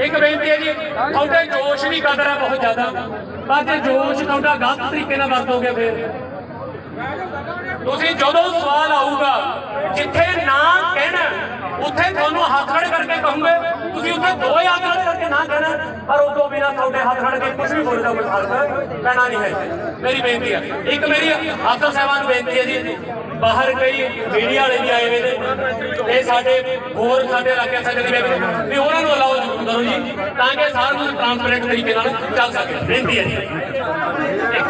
ਇੱਕ ਬੇਨਤੀ ਹੈ ਜੀ, ਤੁਹਾਡੇ ਜੋਸ਼ ਦੀ ਕਦਰ ਹੈ ਬਹੁਤ ਜ਼ਿਆਦਾ। ਪਰ ਜੇ ਜੋਸ਼ ਤੁਹਾਡਾ ਗਲਤ ਤਰੀਕੇ ਨਾਲ ਵਰਤੋਗੇ ਫਿਰ? ਤੁਸੀਂ ਜਦੋਂ ਸਵਾਲ ਆਊਗਾ, ਜਿੱਥੇ ਨਾ ਕਹਿਣਾ, ਉੱਥੇ ਤੁਹਾਨੂੰ ਹੱਥ ਖੜੇ ਕਰਕੇ ਕਹੂੰਗੇ ਤੁਸੀਂ ਉੱਥੇ ਦੋ ਹੀ ਕਰਕੇ ਨਾ ਕਹਿਣਾ ਪਰ ਉਸ ਤੋਂ ਬਿਨਾਂ ਤੁਹਾਡੇ ਹੱਥ ਖੜੇ ਕੇ ਕੁਝ ਵੀ ਬੋਲਦਾ ਕੋਈ ਫ਼ਰਕ ਪੈਣਾ ਨਹੀਂ ਹੈ। ਮੇਰੀ ਬੇਨਤੀ ਹੈ, ਇੱਕ ਮੇਰੀ ਅਫਸਰ ਸਾਹਿਬਾਨ ਨੂੰ ਬੇਨਤੀ ਹੈ ਜੀ, ਬਾਹਰ ਕਈ ਮੀਡੀਆ ਵਾਲੇ ਵੀ ਆਏ ਹੋਏ ਨੇ, ਇਹ ਸਾਡੇ ਹੋਰ ਸਾਡੇ ਇਲਾਕੇ ਸਾਡੇ ਦੇ ਵੀ ਉਹਨਾਂ ਨੂੰ ਅਲਾਉ ਕਰੋ ਜੀ, ਤਾਂ ਕਿ ਸਾਰਾ ਕੁਝ ਟ੍ਰਾਂਸਪੇਰੈਂਟ ਤਰੀਕੇ ਨਾਲ ਚੱਲ ਸਕੇ। ਬੇਨਤੀ ਹੈ ਜੀ। ਇੱਕ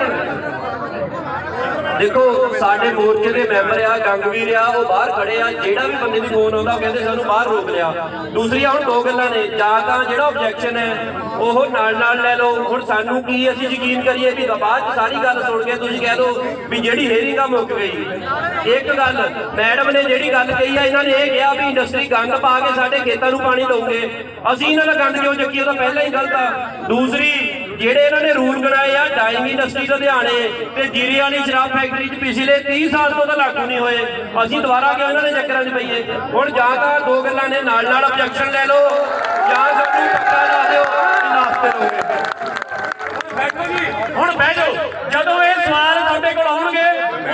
ਦੇਖੋ, ਸਾਡੇ ਮੋਰਚੇ ਦੇ ਮੈਂਬਰ ਆ ਜੰਗਵੀਰ ਆ, ਉਹ ਬਾਹਰ ਖੜੇ ਆ, ਜਿਹੜਾ ਵੀ ਬੰਦੇ ਦੀ ਫੋਨ ਆਉਂਦਾ, ਉਹ ਕਹਿੰਦੇ ਸਾਨੂੰ ਬਾਹਰ ਰੋਕ ਲਿਆ। ਦੂਸਰੀਆਂ ਹੁਣ ਦੋ ਗੱਲਾਂ ਨੇ, ਜਾਂ ਤਾਂ ਜਿਹੜਾ ਆਬਜੈਕਸ਼ਨ ਹੈ, ਉਹ ਨਾਲ ਨਾਲ ਲੈ ਲਓ। ਹੁਣ ਸਾਨੂੰ ਕੀ ਅਸੀਂ ਯਕੀਨ ਕਰੀਏ ਵੀ ਬਾਅਦ ਚ ਸਾਰੀ ਗੱਲ ਸੁਣ ਕੇ ਤੁਸੀਂ ਕਹਿ ਦਿਓ ਵੀ ਜਿਹੜੀ ਹੇਰੀ ਆ ਮੁੱਕ ਗਈ। ਇੱਕ ਗੱਲ, ਮੈਡਮ ਨੇ ਜਿਹੜੀ ਗੱਲ ਕਹੀ ਆ, ਇਹਨਾਂ ਨੇ ਇਹ ਕਿਹਾ ਵੀ ਇੰਡਸਟਰੀ ਗੰਦ ਪਾ ਕੇ ਸਾਡੇ ਖੇਤਾਂ ਨੂੰ ਪਾਣੀ ਦਊਗੇ। ਅਸੀਂ ਇਹਨਾਂ ਦਾ ਗੰਦ ਕਿਉਂ ਚੱਕੀ ਉਹ ਤਾਂ ਪਹਿਲਾਂ ਹੀ ਗਲਤ ਆ। ਦੂਸਰੀ ਜਿਹੜੇ ਇਹਨਾਂ ਨੇ ਰੂਲ ਬਣਾਏ ਆ ਡਾਈਂਗ ਇੰਡਸਟਰੀ ਲੁਧਿਆਣੇ ਤੇ ਜੀਰੇ ਵਾਲੀ ਸ਼ਰਾਬ ਫੈਕਟਰੀ 'ਚ ਪਿਛਲੇ 30 ਸਾਲ ਤੋਂ ਤਾਂ ਲਾਗੂ ਨਹੀਂ ਹੋਏ। ਅਸੀਂ ਦੁਬਾਰਾ ਕਿਉਂ ਇਹਨਾਂ ਦੇ ਚੱਕਰਾਂ 'ਚ ਪਈਏ? ਹੁਣ ਜਾਂ ਤਾਂ ਦੋ ਗੱਲਾਂ ਨੇ ਨਾਲ ਨਾਲ ਆਬਜੈਕਸ਼ਨ ਲੈ ਲਓ। ਜਾਂ ਸਾਨੂੰ ਪੱਕਾ ਲਾ ਦਿਓ ਨਾਸਤੇ ਰਹੋਗੇ ਬੈਠੋ ਜੀ, ਹੁਣ ਬਹਿ ਜਾਓ। ਜਦੋਂ ਇਹ ਸਵਾਲ ਤੁਹਾਡੇ ਕੋਲ ਆਉਣਗੇ,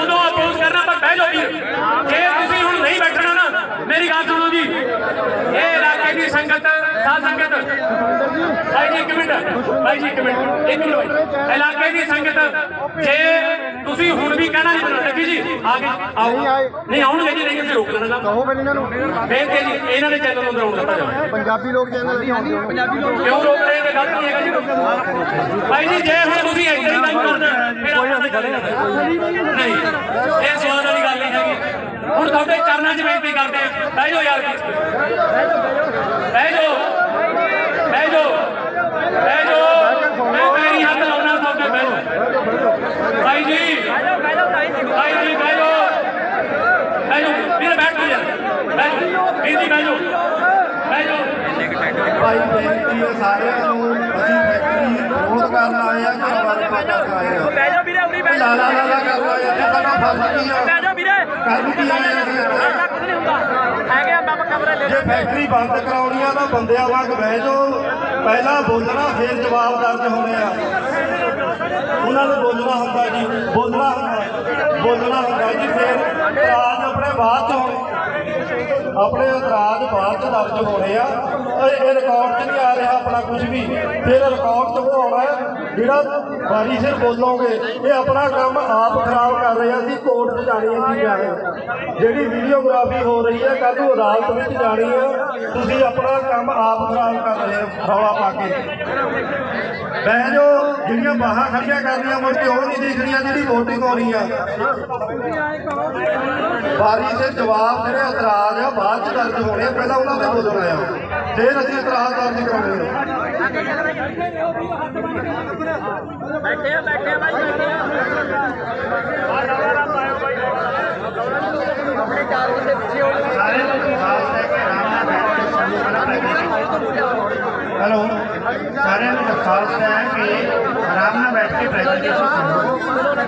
ਉਦੋਂ ਅਪੋਜ਼ ਕਰਨਾ ਪਰ ਬਹਿ ਜਾਓ ਜੀ ਜੇ ਤੁਸੀਂ ਹੁਣ ਨਹੀਂ ਬੈਠਣਾ ਨਾ ਮੇਰੀ ਗੱਲ ਸੁਣੋ ਜੀ ਇਹ ਇਲਾਕੇ ਦੀ ਸੰਗਤ ਸਾਧ ਸੰਗਤ। ਭਾਈ ਜੀ ਇੱਕ ਮਿੰਟ। ਭਾਈ ਜੀ ਇੱਕ ਮਿੰਟ। ਇੱਕ ਮਿੰਟ ਭਾਈ ਇਲਾਕੇ ਦੀ ਸੰਗਤ ਜੇ ਤੁਸੀਂ ਹੁਣ ਵੀ ਕਹਿਣਾ ਨਹੀਂ ਬਣਾ ਲੱਗੀ ਜੀ ਆ ਕੇ ਆਓ। ਨਹੀਂ ਆਉਣਗੇ ਜੀ ਨਹੀਂ ਤੁਸੀਂ ਰੋਕ ਲੈਣਾ। ਕਹੋ ਫਿਰ ਇਹਨਾਂ ਨੂੰ। ਬੇਨਤੀ ਹੈ ਜੀ ਇਹਨਾਂ ਦੇ ਚੈਨਲ ਨੂੰ ਅੰਦਰ ਦਿੱਤਾ ਜਾਵੇ। ਪੰਜਾਬੀ ਲੋਕ ਚੈਨਲ ਦੀ ਆਉਂਦੇ। ਪੰਜਾਬੀ ਲੋਕ ਕਿਉਂ ਰੋਕ ਰਹੇ ਨੇ? ਗਲਤ ਨਹੀਂ ਹੈਗਾ ਜੀ। ਭਾਈ ਜੀ ਜੇ ਹੁਣ ਤੁਸੀਂ ਇੱਦਾਂ ਹੀ ਕੰਮ ਕਰਦੇ ਫਿਰ ਆਪਾਂ ਤਾਂ ਖੜੇ ਨਹੀਂ ਇਹ ਸਵਾਲ ਵਾਲੀ ਗੱਲ ਨਹੀਂ ਹੈਗੀ। ਹੁਣ ਤੁਹਾਡੇ ਚਰਨਾਂ 'ਚ ਬੇਨਤੀ ਕਰਦੇ ਆ। ਬਹਿ ਜਾਓ ਯਾਰ ਬਹਿ ਜਾਓ ਬਹਿ ਜਾਓ। ਬਹਿ ਜਾਓ। ਮੈਂ ਪੈਰੀ ਹੱਥ ਲਾਉਣਾ ਤੁਹਾਡੇ ਬਹਿ ਜਾਓ ਭਾਈ ਜੀ। ਭਾਈ ਜੀ ਬਹਿ ਜਾਓ। ਬਹਿ ਜਾਓ। ਵੀਰ ਬੈਠ ਜਾਓ ਯਾਰ ਬਹਿ ਜਾਓ। ਵੀਰ ਜੀ ਬਹਿ ਜਾਓ। ਬਹਿ ਜਾਓ। ਭਾਈ ਬੇਨਤੀ ਹੈ ਸਾਰਿਆਂ ਨੂੰ ਅਸੀਂ ਫੈਕਟਰੀ ਵਿਰੋਧ ਕਰਨ ਆਏ ਆ ਕਿ ਵਰਪਾ ਕਰਨ ਆਏ ਆ। ਬਹਿ ਜਾ ਵੀਰੇ ਉਰੀ ਬਹਿ ਜਾ ਲਾਲਾ ਲਾਲਾ ਕਰਨ ਆਏ ਆ ਤੇ ਸਾਡਾ ਫਰਜ਼ ਕੀ ਕੁਝ ਨਹੀਂ ਹੁੰਦਾ ਹੈਗੇ ਆ ਬਾਬਾ ਕਮਰੇ ਲੈ ਜੇ ਫੈਕਟਰੀ ਬੰਦ ਕਰਾਉਣੀ ਆ ਤਾਂ ਬੰਦਿਆਂ ਵਾਂਗ ਬਹਿ ਜਾਓ। ਪਹਿਲਾਂ ਬੋਲਣਾ ਫਿਰ ਜਵਾਬ ਦਰਜ ਹੋਣੇ ਆ। ਉਹਨਾਂ ਨੂੰ ਬੋਲਣਾ ਹੁੰਦਾ ਜੀ ਬੋਲਣਾ ਹੁੰਦਾ ਬੋਲਣਾ ਹੁੰਦਾ ਜੀ ਫਿਰ ਇਤਰਾਜ਼ ਆਪਣੇ ਬਾਅਦ ਚ ਹੋਣੇ। ਆਪਣੇ ਇਤਰਾਜ਼ ਬਾਅਦ ਚ ਦਰਜ ਹੋਣੇ ਆ। ਇਹ ਰਿਕਾਰਡ 'ਚ ਨਹੀਂ ਆ ਰਿਹਾ ਆਪਣਾ ਕੁਝ ਵੀ। ਫਿਰ ਰਿਕਾਰਡ 'ਚ ਉਹ ਆਉਣਾ ਜਿਹੜਾ ਵਾਰੀ ਸਿਰ ਬੋਲੋਗੇ ਇਹ ਆਪਣਾ ਕੰਮ ਆਪ ਖਰਾਬ ਕਰ ਰਹੇ ਆ ਅਸੀਂ ਕੋਰਟ 'ਚ ਜਾਣੀ ਹੈ ਜੀ ਜਾਣੇ ਜਿਹੜੀ ਵੀਡੀਓਗ੍ਰਾਫੀ ਹੋ ਰਹੀ ਹੈ ਕੱਲ ਨੂੰ ਅਦਾਲਤ ਵਿੱਚ ਜਾਣੀ ਹੈ ਤੁਸੀਂ ਆਪਣਾ ਕੰਮ ਆਪ ਖਰਾਬ ਕਰ ਰਹੇ ਹੋ ਰੌਲਾ ਪਾ ਕੇ। ਬਹਿ ਜੋ ਜਿਹੜੀਆਂ ਬਾਹਾਂ ਖੜੀਆਂ ਕਰਨੀਆਂ ਮੁੜ ਕੇ ਉਹ ਨਹੀਂ ਦੇਖਣੀਆਂ ਜਿਹੜੀ ਵੋਟਿੰਗ ਹੋ ਰਹੀ ਆ। ਵਾਰੀ ਸਿਰ ਜਵਾਬ ਜਿਹੜੇ ਇਤਰਾਜ਼ ਆ ਬਾਅਦ ਚ ਦਰਜ ਹੋਣੇ ਆ, ਪਹਿਲਾਂ ਉਹਨਾਂ ਤੇ ਬੋਲਣਾ ਆ। ਫਿਰ ਅਸੀਂ ਇਤਰਾਜ਼ ਦਰਜ ਕਰਾਉਣੇ ਆ। ਬੈਠੇ ਆ ਬੈਠੇ ਆ ਬਾਈ ਬੈਠੇ ਆ। ਹੈਲੋ ਸਾਰਿਆਂ ਨੂੰ ਦਰਖਾਸਤ ਹੈ ਕਿ ਆਰਾਮ ਨਾਲ ਬੈਠ ਕੇ ਪ੍ਰੈਜੈਂਟੇਸ਼ਨ ਸੁਣੋ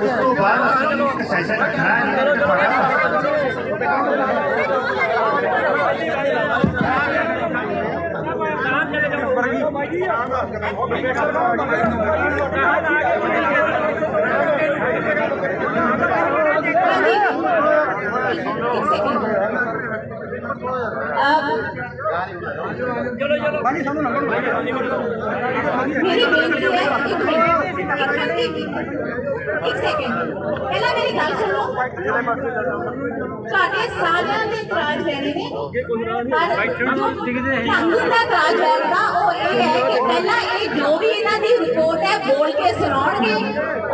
ਉਸ ਤੋਂ ਬਾਅਦ ਅਸੀਂ ਇੱਕ ਸੈਸ਼ਨ ਰੱਖਣਾ ਹੈ ਜਿਹਦੇ ਵਿੱਚ ਤੁਹਾਡਾ ਮੇਰੀ ਬੇਨਤੀ ਹੈ ਇੱਕ ਮਿੰਟ ਇੱਕ ਮਿੰਟ ਇੱਕ ਸੈਕਿੰਡ ਪਹਿਲਾਂ ਮੇਰੀ ਗੱਲ ਸੁਣੋ ਤੁਹਾਡੇ ਸਾਰਿਆਂ ਦੇ ਇਤਰਾਜ਼ ਲੈਣੇ ਨੇ ਪਰ ਕਾਨੂੰਨ ਦਾ ਇਤਰਾਜ਼ ਲੈਣ ਦਾ ਉਹ ਇਹ ਹੈ ਕਿ ਪਹਿਲਾਂ ਇਹ ਜੋ ਵੀ ਇਹਨਾਂ ਦੀ ਰਿਪੋਰਟ ਕੇ ਸੁਣਾਉਣਗੇ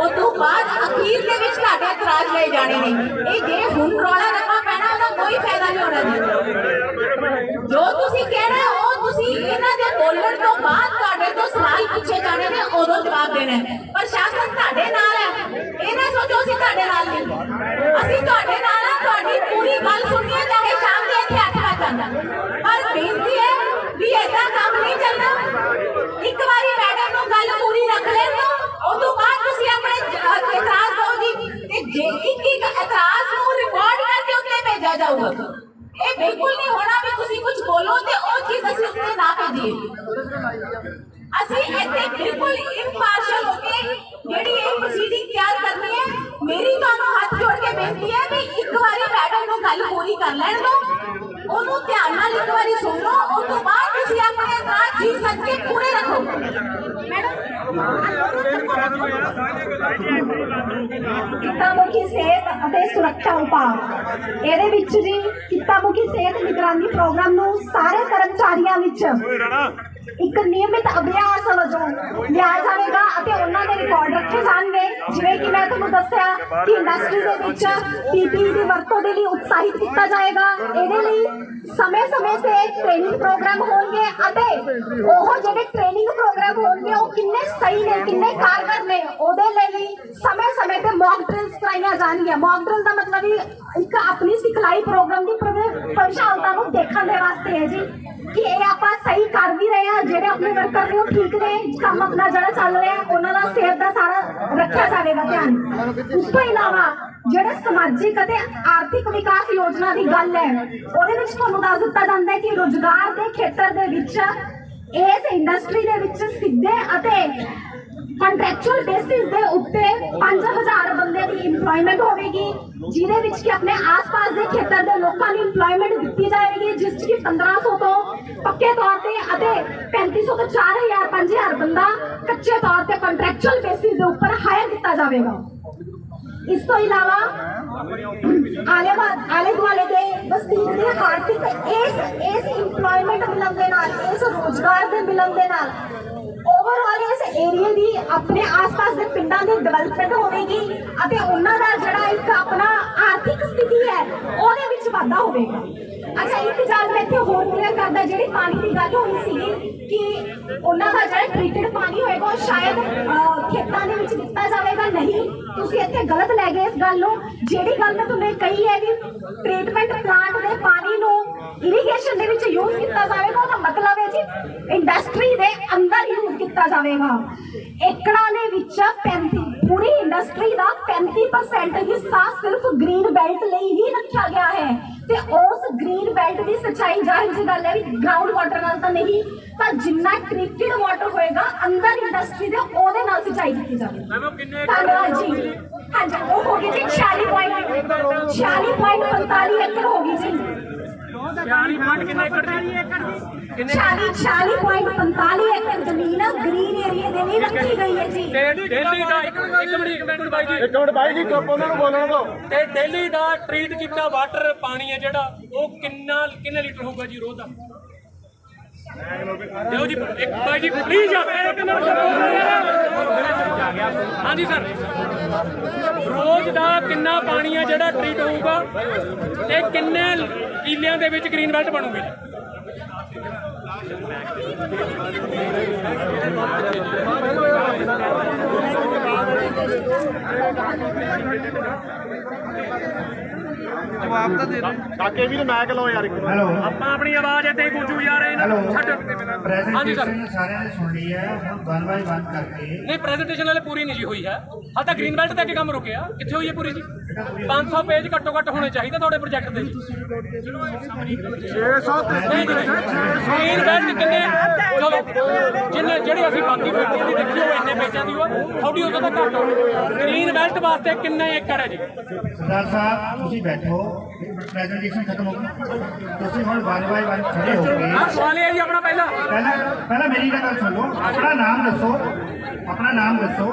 ਉਸ ਤੋਂ ਬਾਅਦ ਅਖੀਰ ਦੇ ਵਿੱਚ ਤੁਹਾਡੇ ਇਤਰਾਜ਼ ਲਏ ਜਾਣੇ ਨੇ ਇਹ ਜੇ ਹੁਣ ਰੌਲਾ ਰੱਪਾ ਪੈਣਾ ਉਹਦਾ ਕੋਈ ਫਾਇਦਾ ਨਹੀਂ ਹੋਣਾ ਜੀ। ਜੋ ਤੁਸੀਂ ਕਹਿਣਾ ਹੈ, ਉਹ ਤੁਸੀਂ ਇਹਨਾਂ ਦੇ ਬੋਲਣ ਤੋਂ ਬਾਅਦ ਤੁਹਾਡੇ ਤੋਂ ਸਵਾਲ ਪੁੱਛੇ ਜਾਣੇ ਨੇ ਉਦੋਂ ਜਵਾਬ ਦੇਣਾ ਹੈ। ਪ੍ਰਸ਼ਾਸਨ ਤੁਹਾਡੇ ਨਾਲ ਹੈ। ਇਹ ਨਾ ਸੋਚੋ ਅਸੀਂ ਤੁਹਾਡੇ ਨਾਲ ਨਹੀਂ। ਅਸੀਂ ਤੁਹਾਡੇ ਨਾਲ ਆ ਤੁਹਾਡੀ ਪੂਰੀ ਗੱਲ ਸੁਣਨੀ ਹੈ ਚਾਹੇ ਸ਼ਾਮ ਦੇ ਇੱਥੇ ਅੱਠ ਵਜੇ ਜਾਂਦਾ ਪਰ ਬੇਨਤੀ ਹੈ ਵੀ ਏਦਾਂ ਕੰਮ ਨਹੀਂ ਚੱਲਣਾ। ਇੱਕ ਵਾਰੀ ਮੈਡਮ ਨੂੰ ਗੱਲ ਪੂਰੀ ਰੱਖ ਲੈਣ ਦਿਓ ਉਸ ਤੋਂ ਬਾਅਦ ਤੁਸੀਂ ਆਪਣੇ ਜ- ਇਤਰਾਜ਼ ਦਿਓ ਤੇ ਜੇ ਇੱਕ ਇੱਕ ਇਤਰਾਜ਼ ਨੂੰ ਰਿਕਾਰਡ ਕਰਕੇ ਉੱਤੇ ਭੇਜਿਆ ਜਾਊਗਾ। ਇਹ ਬਿਲਕੁਲ ਨਹੀਂ ਹੋਣਾ ਵੀ ਤੁਸੀਂ ਕੁਝ ਬੋਲੋ ਤੇ ਉਹ ਚੀਜ਼ ਅਸੀਂ ਉੱਤੇ ਨਾ ਭੇਜੀਏ। ਅਸੀਂ ਇੱਥੇ ਬਿਲਕੁਲ ਇੰਪਾਰਸ਼ਲ ਹੋ ਕੇ ਜਿਹੜੀ ਇਹ ਪ੍ਰੋਸੀਡਿੰਗ ਤਿਆਰ ਕਰਨੀ ਹੈ, ਮੇਰੀ ਤੁਹਾਨੂੰ ਹੱਥ ਜੋੜ ਕੇ ਬੇਨਤੀ ਹੈ ਵੀ ਇੱਕ ਵਾਰੀ ਮੈਡਮ ਨੂੰ ਗੱਲ ਪੂਰੀ ਕਰ ਲੈਣ ਦਿਓ। ਉਹਨੂੰ ਧਿਆਨ ਨਾਲ ਇੱਕ ਵਾਰੀ ਸੁਣ ਲਓ। ਉਸ ਤੋਂ ਬਾਅਦ ਤੁਸੀਂ ਆਪਣੇ ਇਤਰਾਜ਼ ਜੀ ਸੱਚੇ ਪੂਰੇ ਰੱਖੋ। ਕਿੱਤਾਮੁਖੀ ਸਿਹਤ ਅਤੇ ਸੁਰੱਖਿਆ ਉਪਾਅ ਇਹਦੇ ਵਿੱਚ ਜੀ ਕਿੱਤਾਮੁਖੀ ਸਿਹਤ ਨਿਗਰਾਨੀ ਪ੍ਰੋਗਰਾਮ ਨੂੰ ਸਾਰੇ ਕਰਮਚਾਰੀਆਂ ਵਿੱਚ ਇੱਕ ਨਿਯਮਿਤ ਅਭਿਆਸ ਵਜੋਂ ਲਿਆ ਜਾਵੇਗਾ ਅਤੇ ਉਹਨਾਂ ਦੇ ਰਿਕਾਰਡ ਰੱਖੇ ਜਾਣਗੇ। ਜਿਵੇਂ ਕਿ ਮੈਂ ਤੁਹਾਨੂੰ ਦੱਸਿਆ ਕਿ ਇੰਡਸਟਰੀ ਦੇ ਵਿੱਚ ਪੀਪੀ ਦੀ ਵਰਤੋਂ ਦੇ ਲਈ ਉਤਸ਼ਾਹਿਤ ਕੀਤਾ ਜਾਏਗਾ। ਇਹਦੇ ਲਈ ਸਮੇਂ-ਸਮੇਂ ਤੇ ਟ੍ਰੇਨਿੰਗ ਪ੍ਰੋਗਰਾਮ ਹੋਣਗੇ ਅਤੇ ਉਹ ਜਿਹੜੇ ਟ੍ਰੇਨਿੰਗ ਪ੍ਰੋਗਰਾਮ ਹੋਣਗੇ, ਉਹ ਕਿੰਨੇ ਸਹੀ ਨੇ, ਕਿੰਨੇ ਕਾਰਗਰ ਨੇ, ਉਹਦੇ ਲਈ ਸਮੇਂ-ਸਮੇਂ ਤੇ ਮੌਕ ਡਰਿਲਸ ਕਰਾਈਆਂ ਜਾਣਗੀਆਂ। ਮੌਕ ਡਰਿਲ ਦਾ ਮਤਲਬ ਇੱਕ ਆਪਣੀ ਸਿਖਲਾਈ ਪ੍ਰੋਗਰਾਮ ਦੀ ਪ੍ਰਭ- ਨੂੰ ਦੇਖਣ ਦੇ ਵਾਸਤੇ ਹੈ ਜੀ। ਕਿ ਇਹ ਆਪਾਂ ਸਹੀ ਕਰ ਵੀ ਰਹੇ ਹਾਂ, ਜਿਹੜੇ ਆਪਣੇ ਵਰਕਰ ਨੇ ਉਹ ਠੀਕ ਨੇ, ਕੰਮ ਆਪਣਾ ਜਿਹੜਾ ਚੱਲ ਰਿਹਾ, ਉਹਨਾਂ ਦਾ ਸਿਹਤ ਦਾ ਸਾਰਾ ਰੱਖਿਆ ਜਾਵੇਗਾ ਧਿਆਨ। ਉਸ ਤੋਂ ਇਲਾਵਾ ਜਿਹੜੇ ਸਮਾਜਿਕ ਅਤੇ ਆਰਥਿਕ ਵਿਕਾਸ ਯੋਜਨਾ ਦੀ ਗੱਲ ਹੈ, ਉਹਦੇ ਵਿੱਚ ਤੁਹਾਨੂੰ ਦੱਸ ਦਿੱਤਾ ਜਾਂਦਾ ਹੈ ਕਿ ਰੋਜ਼ਗਾਰ ਦੇ ਖੇਤਰ ਦੇ ਵਿੱਚ, ਇਸ ਇੰਡਸਟਰੀ ਦੇ ਵਿੱਚ ਸਿੱਧੇ ਅਤੇ ਕੰਟਰੈਕਚੁਅਲ ਬੇਸਿਸ ਦੇ ਉੱਤੇ 5000 ਬੰਦੇ ਦੀ ਇੰਪਲੋਇਮੈਂਟ ਹੋਵੇਗੀ, ਜਿਹਦੇ ਵਿੱਚ ਕਿ ਆਪਣੇ ਆਸ-ਪਾਸ ਦੇ ਖੇਤਰ ਦੇ ਲੋਕਾਂ ਨੂੰ ਇੰਪਲੋਇਮੈਂਟ ਦਿੱਤੀ ਜਾਏਗੀ ਜਿਸ 'ਚ ਕਿ 1500 ਤੋਂ ਪੱਕੇ ਤੌਰ ਤੇ ਅਤੇ 3500 ਤੋਂ 4000 5000 ਬੰਦਾ ਕੱਚੇ ਤੌਰ ਤੇ ਕੰਟਰੈਕਚੁਅਲ ਬੇਸਿਸ ਦੇ ਉੱਪਰ ਹਾਇਰ ਕੀਤਾ ਜਾਵੇਗਾ। ਇਸ ਤੋਂ ਇਲਾਵਾ ਆਲੇ ਆਲੇ ਦੁਆਲੇ ਦੇ ਵਸਨੀਕ ਦੇ ਆਰਥਿਕ ਇਸ ਇਸ ਇੰਪਲੋਇਮੈਂਟ ਮਿਲਣ ਦੇ ਨਾਲ, ਇਸ ਰੋਜ਼ਗਾਰ ਦੇ ਮਿਲਣ ਦੇ ਨਾਲ ਓਵਰਆਲ ਇਸ ਏਰੀਆ ਦੀ ਆਪਣੇ ਆਸ-ਪਾਸ ਦੇ ਪਿੰਡਾਂ ਦੀ ਡਿਵੈਲਪਮੈਂਟ ਹੋਵੇਗੀ ਅਤੇ ਉਹਨਾਂ ਦਾ ਜਿਹੜਾ ਇੱਕ ਆਪਣਾ ਆਰਥਿਕ ਸਥਿਤੀ ਹੈ, ਉਹਦੇ ਵਿੱਚ ਵਾਧਾ ਹੋਵੇਗਾ। ਅੱਛਾ, ਇੱਕ ਗੱਲ ਮੈਂ ਇੱਥੇ ਹੋਰ ਕਲੀਅਰ ਕਰਦਾ, ਜਿਹੜੀ ਪਾਣੀ ਦੀ ਗੱਲ ਹੋਈ ਸੀਗੀ ਕਿ ਉਹਨਾਂ ਦਾ ਜਿਹੜਾ ਟ੍ਰੀਟਡ ਪਾਣੀ ਹੋਏਗਾ, ਉਹ ਸ਼ਾਇਦ ਖੇਤਾਂ ਦੇ ਵਿੱਚ ਦਿੱਤਾ ਜਾਵੇਗਾ, ਨਹੀਂ। ਤੁਸੀਂ ਇੱਥੇ ਗਲਤ ਲੈ ਗਏ ਇਸ ਗੱਲ ਨੂੰ। ਜਿਹੜੀ ਗੱਲ ਮੈਂ ਤੁਹਾਨੂੰ ਕਹੀ ਹੈ ਕਿ ਟ੍ਰੀਟਮੈਂਟ ਪਲਾਂਟ ਦੇ ਪਾਣੀ ਨੂੰ ਇਰੀਗੇਸ਼ਨ ਦੇ ਵਿੱਚ ਯੂਜ਼ ਕੀਤਾ ਜਾਵੇਗਾ, ਉਹਦਾ ਮਤਲਬ ਹੈ ਜੀ ਇੰਡਸਟਰੀ ਦੇ ਅੰਦਰ ਯੂਜ਼ ਕੀਤਾ ਜਾਵੇਗਾ। ਏਕੜਾਂ ਦੇ ਵਿੱਚ 35 ਪੂਰੀ ਇੰਡਸਟਰੀ ਦਾ 35% ਹਿੱਸਾ ਸਿਰਫ ਗ੍ਰੀਨ ਬੈਲਟ ਲਈ ਹੀ ਰੱਖਿਆ ਗਿਆ ਹੈ। ਤੇ ਉਸ ਗ੍ਰੀਨ ਬੈਲਟ ਦੀ ਸੱਚਾਈ ਜ਼ਾਹਿਰ ਜੀ ਗੱਲ ਹੈ ਵੀ ਗਰਾਊਂਡ ਵਾਟਰ ਨਾਲ ਤਾਂ ਨਹੀਂ ਤਾਂ ਜਿੰਨਾ ਟ੍ਰੀਟਡ ਵਾਟਰ ਹੋਏਗਾ ਅੰਦਰ ਇੰਡਸਟਰੀ ਦੇ ਉਹਦੇ ਨਾਲ ਸਿੰਚਾਈ ਕੀਤੀ ਜਾਵੇ ਧੰਨਵਾਦ ਜੀ। ਹਾਂਜੀ ਉਹ ਹੋ ਗਈ ਜੀ 46 ਪੁਆਇੰਟ 46.45 ਏਕੜ ਹੋ ਗਈ ਜੀ। 40 ਪੁਆਇੰਟ ਕਿੰਨੇ ਏਕੜ ਦੀ 40 40.45 ਏਕੜ ਜ਼ਮੀਨ ਗ੍ਰੀਨ ਏਰੀਆ ਦੇ ਲਈ ਰੱਖੀ ਗਈ ਹੈ ਜੀ। ਤੇ ਡੇਲੀ ਦਾ ਇੱਕ ਇੱਕ ਮਿੰਟ ਇੱਕ ਮਿੰਟ ਬਾਈ ਜੀ। ਇੱਕ ਮਿੰਟ ਬਾਈ ਜੀ ਚੁੱਪ ਉਹਨਾਂ ਨੂੰ ਬੋਲਣ ਦਿਓ। ਤੇ ਡੇਲੀ ਦਾ ਟ੍ਰੀਟ ਕੀਤਾ ਵਾਟਰ ਪਾਣੀ ਹੈ ਜਿਹੜਾ ਉਹ ਕਿੰਨਾ ਕਿੰਨੇ ਲੀਟਰ ਹੋਊਗਾ ਜੀ ਰੋਜ਼ ਦਾ? ਦਿਓ ਜੀ ਇੱਕ ਬਾਈ ਜੀ ਪਲੀਜ਼ ਇੱਕ ਮਿੰਟ ਹਾਂਜੀ ਸਰ ਰੋਜ਼ ਦਾ ਕਿੰਨਾ ਪਾਣੀ ਹੈ ਜਿਹੜਾ ਟ੍ਰੀਟ ਹੋਊਗਾ ਤੇ ਕਿੰਨੇ ਕਿੱਲਿਆਂ ਦੇ ਵਿੱਚ ਗ੍ਰੀਨ ਬੈਲਟ ਬਣੂਗੀ? ਜੀ Thank you. ਕਾਕੇ ਵੀਰ ਮੈਕ ਲਾਓ ਯਾਰ ਇੱਕ ਹੈਲੋ ਆਪਾਂ ਆਪਣੀ ਆਵਾਜ਼ ਇੱਥੇ ਹੀ ਗੂੰਜੂ ਯਾਰ ਇਹਨਾਂ ਨੂੰ ਛੱਡ। ਹਾਂਜੀ ਸਰ ਪ੍ਰੈਜੈਂਟੇਸ਼ਨ ਸਾਰਿਆਂ ਨੇ ਸੁਣ ਲਈ ਹੈ। ਹੁਣ ਵਨ ਬਾਈ ਵਨ ਕਰਕੇ ਨਹੀਂ ਪ੍ਰੈਜੈਂਟੇਸ਼ਨ ਵਾਲੇ ਪੂਰੀ ਨਹੀਂ ਜੀ ਹੋਈ ਹੈ। ਹਾਲ ਤਾਂ ਗ੍ਰੀਨ ਬੈਲਟ ਤੇ ਅੱਗੇ ਕੰਮ ਰੁਕਿਆ। ਕਿੱਥੇ ਹੋਈ ਹੈ ਪੂਰੀ ਜੀ? 500 ਪੇਜ ਘੱਟੋ ਘੱਟ ਹੋਣੇ ਚਾਹੀਦੇ ਤੁਹਾਡੇ ਪ੍ਰੋਜੈਕਟ ਦੇ। 600 ਗ੍ਰੀਨ ਬੈਲਟ ਕਿੰਨੇ ਚਲੋ ਜਿੰਨੇ ਜਿਹੜੀ ਅਸੀਂ ਬਾਕੀ ਫੈਕਟਰੀ ਦੀ ਦੇਖੀ ਉਹ ਇੰਨੇ ਪੇਜਾਂ ਦੀ ਉਹ ਥੋੜੀ ਉਸ ਤੋਂ ਘੱਟ ਗ੍ਰੀਨ ਬੈਲਟ ਵਾਸਤੇ ਕਿੰਨੇ ਏਕੜ ਹੈ ਜੀ? ਸਰਦਾਰ ਸਾਹਿਬ ਤੁਸੀਂ ਬੈਠੋ। ਪ੍ਰੈਜੈਂਟੇਸ਼ਨ ਖਤਮ ਹੋ ਗਈ ਤੁਸੀਂ ਹੁਣ ਵਨ ਬਾਈ ਵਨ ਖੜੇ ਹੋ ਆਹ ਸਵਾਲ ਇਹ ਜੀ ਆਪਣਾ ਪਹਿਲਾ। ਪਹਿਲਾਂ ਪਹਿਲਾਂ ਮੇਰੀ ਗੱਲ ਸੁਣੋ। ਆਪਣਾ ਨਾਮ ਦੱਸੋ। ਆਪਣਾ ਨਾਮ ਦੱਸੋ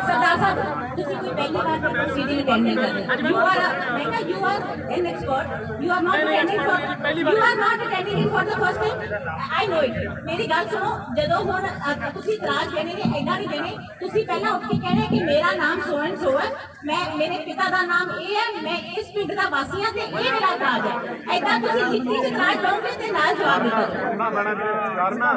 ਸਰਦਾਰ ਸਾਹਿਬ ਤੁਸੀਂ ਕੋਈ ਪਹਿਲੀ ਵਾਰ ਤੋਂ ਸਿੱਧੀ ਕਹਿੰਦੇ ਕਰਦੇ ਯੂ ਆਰ ਮੈਂ ਕਹਿੰਦਾ you are an expert you are not candy for you are not candy for the first time I know it ਮੇਰੀ ਗੱਲ ਸੁਣੋ ਜਦੋਂ ਹੁਣ ਤੁਸੀਂ ਇਤਰਾਜ਼ ਕਹਿੰਦੇ ਨੇ ਐਡਾ ਨਹੀਂ ਦੇਣੇ ਤੁਸੀਂ ਪਹਿਲਾਂ ਉੱਠ ਕੇ ਕਹਿੰਦੇ ਕਿ ਮੇਰਾ ਨਾਮ ਸੋਹਣ ਸੋਹਣ ਮੈਂ ਮੇਰੇ ਪਿਤਾ ਦਾ ਨਾਮ ਇਹ ਹੈ ਮੈਂ ਇਸ ਪਿੰਡ ਦਾ ਵਾਸੀ ਹਾਂ ਤੇ ਇਹ ਮੇਰਾ ਇਤਰਾਜ਼ ਹੈ ਐਡਾ ਤੁਸੀਂ ਜਿੱਤੀ ਇਤਰਾਜ਼ ਦੋਗੇ ਤੇ ਨਾਲ ਜਵਾਬ ਦਿੱਤਾ ਨਾ ਮੈਂ ਕਰਨਾ ਯਾਰ ਨਾ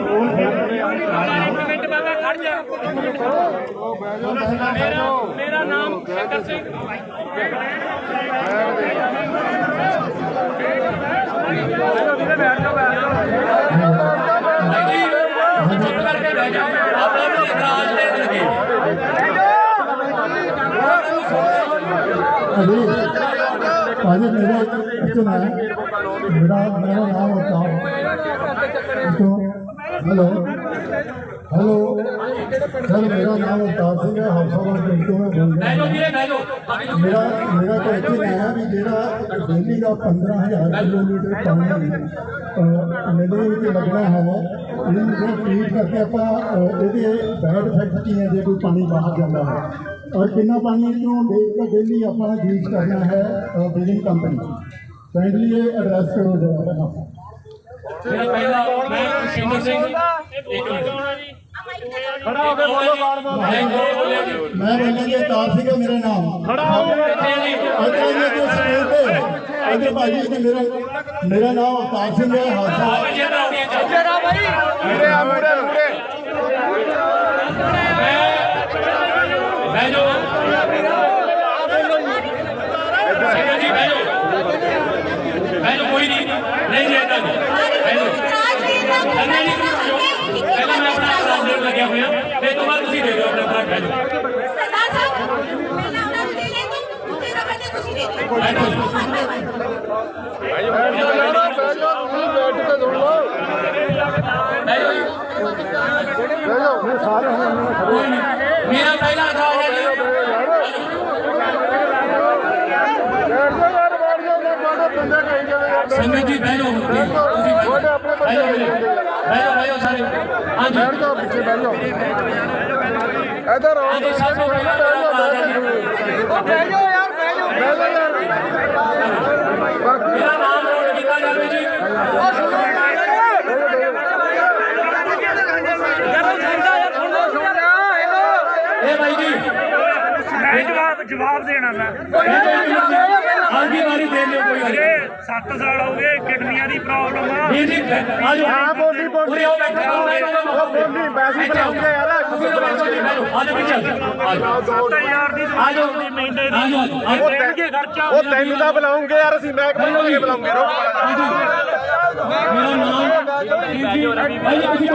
ਬੋਲ ਕੇ ਇੱਕ ਮਿੰਟ ਬਾਬਾ ਖੜ ਜਾ ਬੋਲੋ ਸਰਦਾਰ ਮੇਰਾ ਸਾਹਿਬ ਮੇਰਾ ਨਾਮ ਸ਼ੰਕਰ ਸਿੰਘ ਚੁੱਪ ਕਰਕੇ ਬਹਿ ਜਾ ਆਪਾਂ ਵੀ ਇਤਰਾਜ਼ ਦੇਣ ਲੱਗੇ आज मेरा क्वेश्चन है मेरा मेरा नाम होता तो हेलो ਹੈਲੋ। ਸਰ ਮੇਰਾ ਨਾਮ ਅਵਤਾਰ ਸਿੰਘ ਹੈ ਹਮਸਾਬਰ ਪਿੰਡ ਤੋਂ ਮੈਂ ਬੋਲ ਰਿਹਾ ਮੇਰਾ ਮੇਰਾ ਕੁਐਸਚਨ ਹੈ ਵੀ ਜਿਹੜਾ ਦਿੱਲੀ ਦਾ 15000 ਕਿਲੋਮੀਟਰ ਪਾਣੀ ਨਦੀ ਵਿੱਚ ਲੱਗਣਾ ਹੈ ਇਹਨੂੰ ਟ੍ਰੀਟ ਕਰਕੇ ਆਪਾਂ ਇਹਦੇ ਬੈਡ ਇਫੈਕਟ ਕੀ ਹੈ ਜੇ ਕੋਈ ਪਾਣੀ ਬਾਹਰ ਜਾਂਦਾ ਹੈ। ਔਰ ਕਿੰਨਾ ਪਾਣੀ ਨੂੰ ਦੇਖ ਕੇ ਦਿੱਲੀ ਆਪਾਂ ਯੂਜ਼ ਕਰਨਾ ਹੈ ਬਿਲਿੰਗ ਕੰਪਨੀ ਕਾਈਂਡਲੀ ਇਹ ਐਡਰੈਸ ਕਰੋ ਜਰਾ ਪਹਿਲਾ। ਮੈਂ ਸ਼ਿਮਰ ਸਿੰਘ ਇੱਕ ਮਿੰਟ ਖੜਾ ਹੋ ਕੇ ਬੋਲੋ ਬਾਰ ਬਾਰ ਮੈਂ ਜੀ ਮੈਂ ਜੀ ਅਵਤਾਰ ਸਿੰਘ ਹੈ ਮੇਰਾ ਨਾਮ ਖੜਾ ਹੋ ਕੇ ਜੀ ਅਜੇ ਜੀ ਤੇ ਸਕੂਲ ਤੇ। ਅਜੇ ਭਾਜੀ ਤੇ ਮੇਰਾ ਮੇਰਾ ਨਾਮ ਅਵਤਾਰ ਸਿੰਘ ਹੈ ਹਾਸਾ ਜੇ ਜਰਾ ਭਾਈ ਮੂਰੇ ਆ ਮੂਰੇ ਮੂਰੇ ਬਹਿ ਜਾਓ। ਸਿੰਘ ਜੀ ਜਾਓ। ਕੋਈ ਨਹੀਂ। ਨਹੀਂ ਜੀ ਏਦਾਂ ਨਹੀਂ ਜੀ ਪਹਿਲਾਂ ਮੈਂ ਆਪਣਾ ਆਵਾਜ਼ ਦੇਣ ਲੱਗਿਆ ਹੋਇਆ ਫਿਰ ਤੋਂ ਬਾਅਦ ਤੁਸੀਂ ਦੇ ਦਿਓ ਆਪਣਾ ਆਪਣਾ ਬਹਿ ਜਾਓ ਸਰਦਾਰ ਸਾਹਿਬ ਪਹਿਲਾਂ ਉਹਨਾਂ ਨੂੰ ਦੇ ਲੈ ਤੂੰ ਦੂਜੇ ਨੰਬਰ ਤੇ ਤੁਸੀਂ ਦੇ ਦਿਓ ਬਹਿ ਜਾਓ ਕੋਈ ਨਹੀਂ ਮੇਰਾ ਪਹਿਲਾ ਇਤਰਾਜ਼ ਹੈ ਜੀ ਸੰਗਤ ਜੀ ਬਹਿ ਜਾਓ please, ਤੁਸੀਂ ਬਹਿ ਜਾਓ ਬਹਿ ਜਾਓ ਵੀਰੇ। ਬਹਿ ਜਾਓ ਬਹਿ ਜਾਓ ਸਾਰੇ। ਹਾਂਜੀ। ਬੈਠ ਜਾਓ ਪਿੱਛੇ ਬਹਿ ਜਾਓ ਇਧਰ ਆਓ। ਹਾਂਜੀ ਸਭ ਤੋਂ ਪਹਿਲਾਂ ਮੇਰਾ ਇਤਰਾਜ਼ ਹੈ ਜੀ। ਬਹਿ ਜਾਓ ਯਾਰ ਬਹਿ ਜਾਓ। ਮੇਰਾ ਨਾਮ ਨੋਟ ਕੀਤਾ ਜਾਵੇ ਜੀ। ਯਾਰ ਸੁਣ ਇਹ ਬਾਈ ਜੀ। ਜਵਾਬ ਜਵਾਬ ਦੇਣਾ ਮੈਂ। ਹਾਂਜੀ ਵਾਰੀ ਦੇ ਲਿਓ ਕੋਈ ਗੱਲ ਨਹੀਂ। 7 ਸਾਲ ਹੋ ਗਏ ਕਿਡਨੀਆਂ ਦੀ ਪ੍ਰੋਬਲਮ ਆ। ਵੀਰ ਜੀ ਆ ਜਾਓ। ਹਾਂ ਬੋਲੀ ਬੋਲੀ। ਉਹ ਬੋਲੀ ਵੈਸੇ ਬੁਲਾਉਂਗੇ ਯਾਰ ਤੁਸੀਂ ਜੀ ਆ। ਜਾਓ ਪਿੱਛੇ ਆ ਜਾਓ। 7000 ਦੀ ਆ ਜਾਓ। ਮਹੀਨੇ ਆ ਜਾਓ ਆ ਜਾਓ। ਦੇਣਗੇ ਖਰਚਾ ਉਹ ਤੈਨੂੰ ਤਾਂ ਬੁਲਾਉਂਗੇ ਯਾਰ ਅਸੀਂ ਮੈਂ ਕਿਹਨੂੰ ਬੁਲਾਉਂਗੇ ਰੋ ਮੇਰਾ ਨਾਮ ਜੀ ਭਾਈ ਅਸੀਂ